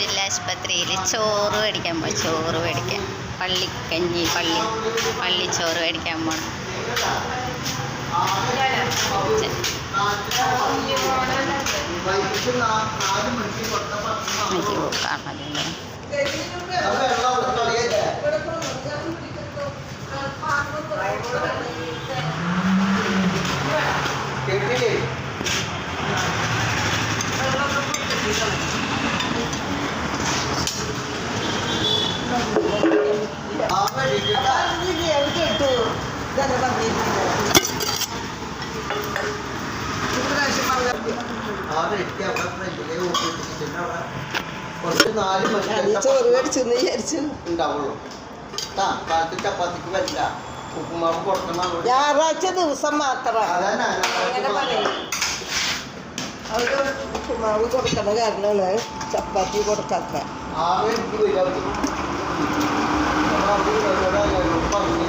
ജില്ലാ ആശുപത്രിയിൽ ചോറ് മേടിക്കാൻ പോയി. ചോറ് മേടിക്കാൻ. പള്ളിക്കഞ്ഞി പള്ളി പള്ളിച്ചോറ് മേടിക്കാൻ പോണം. എനിക്ക് ചോറ് മണിക്ക് മേടിച്ചെന്ന് വിചാരിച്ചു. ഉണ്ടാവുള്ളൂ. ആ കാലത്ത് ചപ്പാത്തിക്ക് വരില്ല. ഉപ്പുമാവ് കൊടുക്കണം ഞായറാഴ്ച ദിവസം മാത്രം. അതന്നെ അങ്ങനെ പറയും. അവർ ഉപ്പുമാവ് കൊടുക്കണ കാരണമാണ് ചപ്പാത്തി കൊടുക്കാത്ത. ആറ് എനിക്ക് വരാം പറഞ്ഞ്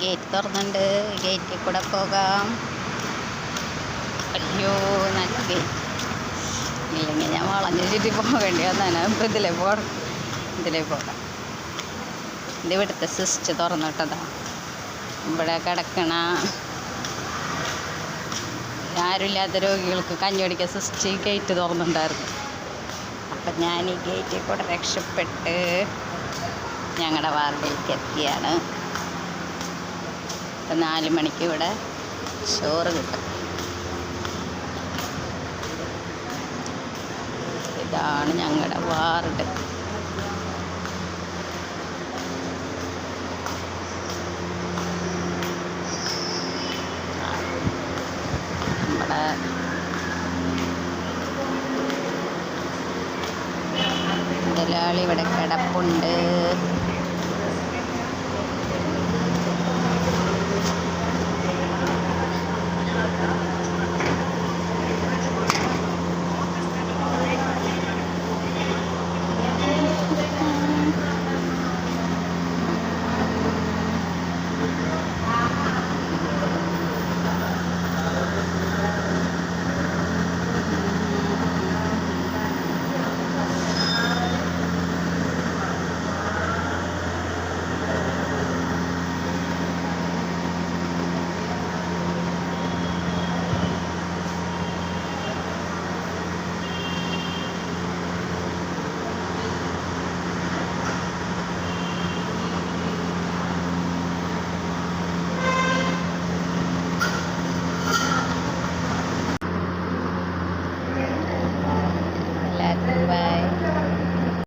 ഗേറ്റ് തുറന്നുണ്ട്. ഗേറ്റിൽ കൂടെ പോകാം. അയ്യോ നല്ല ഗേറ്റ് ഇല്ലെങ്കിൽ ഞാൻ വളഞ്ഞു ചുറ്റി പോകേണ്ടി വന്നാണ് ഇപ്പം ഇതിലേ പോകണം ഇതിലേ പോകാം. ഇത് ഇവിടുത്തെ സിസ്റ്റ് തുറന്നിട്ടതാ. ഇവിടെ കിടക്കണ. ആരുമില്ലാത്ത രോഗികൾക്ക് കഞ്ഞി കുടിക്കാൻ സിസ്റ്റ് ഗേറ്റ് തുറന്നിട്ടുണ്ടായിരുന്നു. അപ്പം ഞാൻ ഈ ഗേറ്റിൽ കൂടെ രക്ഷപ്പെട്ട് ഞങ്ങളുടെ വാർഡിലേക്ക് എത്തിയാണ്. ഇപ്പം നാല് മണിക്ക് ഇവിടെ ചോറ് കിട്ടും. ഇതാണ് ഞങ്ങളുടെ വാർഡ്. നമ്മുടെ മുതലാളി ഇവിടെ കിടപ്പുണ്ട്.